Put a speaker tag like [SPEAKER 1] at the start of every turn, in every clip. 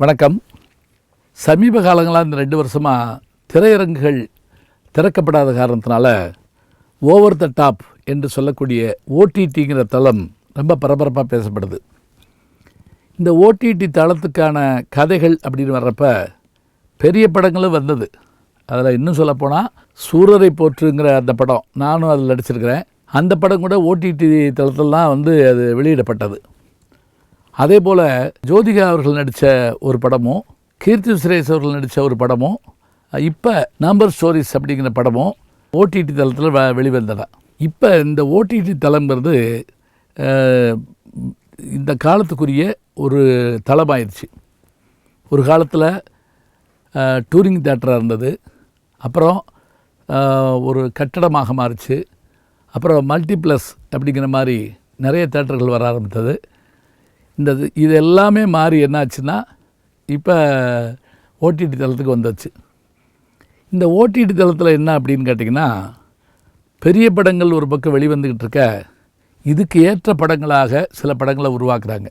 [SPEAKER 1] வணக்கம். சமீப காலங்களாக இந்த ரெண்டு வருஷமாக திரையரங்குகள் திறக்கப்படாத காரணத்தினால ஓவர் த டாப் என்று சொல்லக்கூடிய ஓடிடிங்கிற தளம் ரொம்ப பரபரப்பாக பேசப்படுது. இந்த ஓடிடி தளத்துக்கான கதைகள் அப்படின்னு வர்றப்ப பெரிய படங்களும் வந்தது. அதில் இன்னும் சொல்லப்போனால் சூரரை போற்றுங்கிற அந்த படம் நானும் அதில் நடிச்சிருக்கிறேன். அந்த படம் கூட ஓடிடி தளத்திலலாம் வந்து அது வெளியிடப்பட்டது. அதே போல் ஜோதிகா அவர்கள் நடித்த ஒரு படமும் கீர்த்தி சுரேஷ் அவர்கள் நடித்த ஒரு படமும் இப்போ நம்பர் ஸ்டோரிஸ் அப்படிங்கிற படமும் ஓடிடி தளத்தில் வ வெளிவந்தன இப்போ இந்த ஓடிடி தளங்கிறது இந்த காலத்துக்குரிய ஒரு தளமாயிடுச்சு ஒரு காலத்தில் டூரிங் தேட்டராக இருந்தது. அப்புறம் ஒரு கட்டடமாக மாறிச்சு. அப்புறம் மல்டிப்ளஸ் அப்படிங்கிற மாதிரி நிறைய தேட்டர்கள் வர ஆரம்பித்தது. இந்த இது- இது எல்லாமே மாறி என்னாச்சுன்னா இப்போ ஓடிடி தளத்துக்கு வந்துச்சு. இந்த ஓடிடி தளத்தில் என்ன அப்படின்னு கேட்டிங்கன்னா பெரிய படங்கள் ஒரு பக்கம் வெளிவந்துக்கிட்டு இருக்க இதுக்கு ஏற்ற படங்களாக சில படங்களை உருவாக்குறாங்க.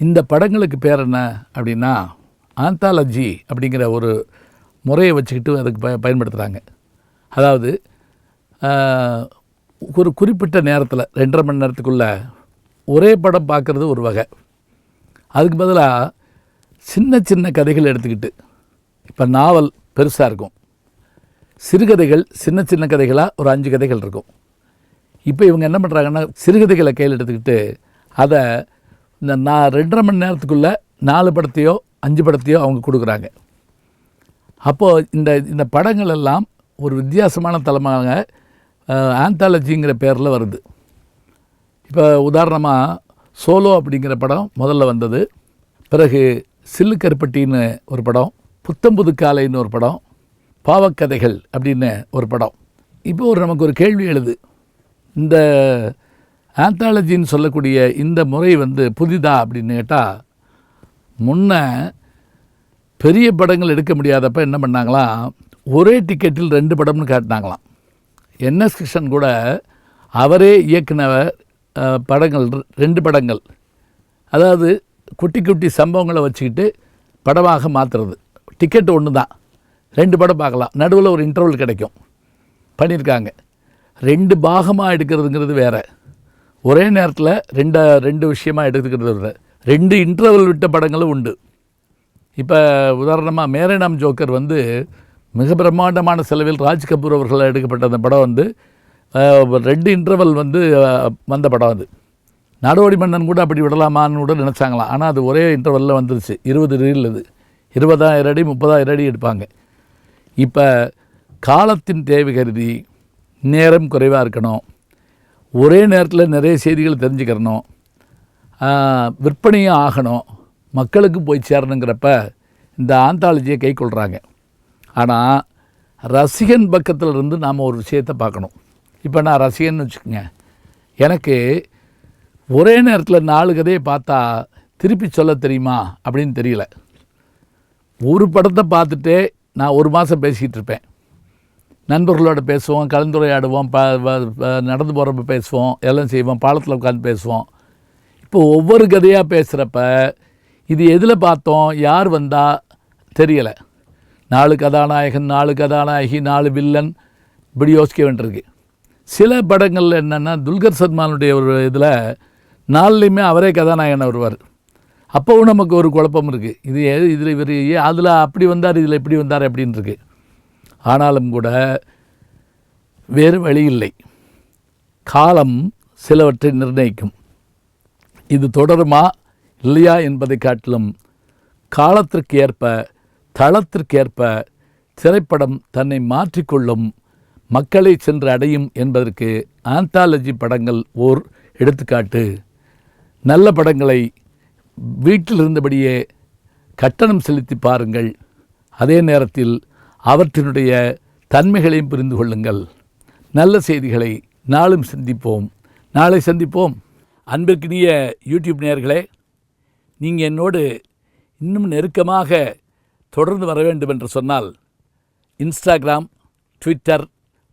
[SPEAKER 1] இந்த படங்களுக்கு பேர் என்ன அப்படின்னா ஆந்தாலஜி அப்படிங்கிற ஒரு முறையை வச்சுக்கிட்டு அதுக்கு ப பயன்படுத்துகிறாங்க அதாவது ஒரு குறிப்பிட்ட நேரத்தில் ரெண்டரை மணி நேரத்துக்குள்ளே ஒரே படம் பார்க்குறது ஒரு வகை. அதுக்கு பதிலாக சின்ன சின்ன கதைகள் எடுத்துக்கிட்டு இப்போ நாவல் பெருசாக இருக்கும். சிறுகதைகள் சின்ன சின்ன கதைகளாக ஒரு அஞ்சு கதைகள் இருக்கும். இப்போ இவங்க என்ன பண்ணுறாங்கன்னா சிறுகதைகளை கையில் எடுத்துக்கிட்டு அதை இந்த நான் ரெண்டரை மணி நேரத்துக்குள்ளே நாலு படத்தையோ அஞ்சு படத்தையோ அவங்க கொடுக்குறாங்க. அப்போது இந்த இந்த படங்கள் எல்லாம் ஒரு வித்தியாசமான தளமாக ஆந்தாலஜிங்கிற பேரில் வருது. இப்போ உதாரணமாக சோலோ அப்படிங்கிற படம் முதல்ல வந்தது. பிறகு சில்லு கருப்பட்டின்னு ஒரு படம் புத்தம்புது காலைன்னு ஒரு படம் பாவக்கதைகள் அப்படின்னு ஒரு படம். இப்போ ஒரு நமக்கு ஒரு கேள்வி எழுது. இந்த ஆந்தாலஜின்னு சொல்லக்கூடிய இந்த முறை வந்து புதிதா அப்படின்னு கேட்டால் முன்ன பெரிய படங்கள் எடுக்க முடியாதப்ப என்ன பண்ணாங்களாம் ஒரே டிக்கெட்டில் ரெண்டு படம்னு காட்டினாங்களாம். என்எஸ் கிருஷ்ணன் கூட அவரே இயக்குனவர் படங்கள் ரெ- ரெண்டு படங்கள். அதாவது குட்டி குட்டி சம்பவங்களை வச்சுக்கிட்டு படமாக மாற்றுறது டிக்கெட் ஒன்று தான் ரெண்டு படம் பார்க்கலாம். நடுவில் ஒரு இன்டர்வல் கிடைக்கும். பண்ணியிருக்காங்க. ரெண்டு பாகமாக எடுக்கிறதுங்கிறது வேறு. ஒரே நேரத்தில் ரெண்டு ரெண்டு விஷயமாக எடுத்துக்கிறது வேறு. ரெண்டு இன்டர்வல் விட்ட படங்களும் உண்டு. இப்போ உதாரணமாக மேரே நாம் ஜோக்கர் வந்து மிக பிரம்மாண்டமான செலவில் ராஜ் கபூர் அவர்களால் எடுக்கப்பட்ட அந்த படம் வந்து ரெண்டு இன்டர்வல் வந்து வந்த படம் அது. நாடோடி மன்னன் கூட அப்படி விடலாமான்னு கூட நினச்சாங்களாம். ஆனால் அது ஒரே இன்டர்வலில் வந்துருச்சு. இருபது ரீல் அது. இருபதாயிரம் அடி முப்பதாயிரம் அடி எடுப்பாங்க. இப்போ காலத்தின் தேவை கருதி நேரம் குறைவாக இருக்கணும். ஒரே நேரத்தில் நிறைய செய்திகள் தெரிஞ்சுக்கிறணும். விற்பனையும் ஆகணும். மக்களுக்கு போய் சேரணுங்கிறப்ப இந்த ஆந்தாலஜியை கை கொள்கிறாங்க ஆனால் ரசிகன் பக்கத்தில் இருந்து நாம் ஒரு விஷயத்தை பார்க்கணும். இப்போ நான் ரசிகன்னு வச்சுக்கோங்க. எனக்கு ஒரே நேரத்தில் நாலு கதையை பார்த்தா திருப்பி சொல்ல தெரியுமா அப்படின்னு தெரியல. ஒரு படத்தை பார்த்துட்டே நான் ஒரு மாதம் பேசிக்கிட்டு இருப்பேன். நண்பர்களோட பேசுவோம் கலந்துரையாடுவோம் ப நடந்து போகிறப்ப பேசுவோம் எல்லாம் செய்வோம் பாலத்தில் உட்காந்து பேசுவோம். இப்போ ஒவ்வொரு கதையாக பேசுகிறப்ப இது எதில் பார்த்தோம் யார் வந்தால் தெரியலை. நாலு கதாநாயகன் நாலு கதாநாயகி நாலு வில்லன் இப்படி யோசிக்க வேண்டியிருக்கு. சில படங்களில் என்னென்னா துல்கர் சல்மானுடைய ஒரு இதில் நாலுலேயுமே அவரே கதாநாயகன் வருவார். அப்போவும் நமக்கு ஒரு குழப்பம் இருக்குது இது இதில் இவர் அதில் அப்படி வந்தார் இதில் இப்படி வந்தார் அப்படின்ட்டுருக்கு ஆனாலும் கூட வேறு வழி இல்லை. காலம் சிலவற்றை நிர்ணயிக்கும். இது தொடருமா இல்லையா என்பதை காட்டிலும் காலத்திற்கு ஏற்ப தளத்திற்கேற்ப திரைப்படம் தன்னை மாற்றிக்கொள்ளும் மக்களை சென்று அடையும் என்பதற்கு ஆந்தாலஜி படங்கள் ஓர் எடுத்துக்காட்டு. நல்ல படங்களை வீட்டில் இருந்தபடியே கட்டணம் செலுத்தி பாருங்கள். அதே நேரத்தில் அவற்றினுடைய தன்மைகளையும் புரிந்து கொள்ளுங்கள். நல்ல செய்திகளை நாளும் சிந்திப்போம். நாளை சந்திப்போம். அன்பிற்கினிய யூடியூப் நேர்களே நீங்கள் என்னோடு இன்னும் நெருக்கமாக தொடர்ந்து வர வேண்டும் என்று சொன்னால் இன்ஸ்டாகிராம் ட்விட்டர்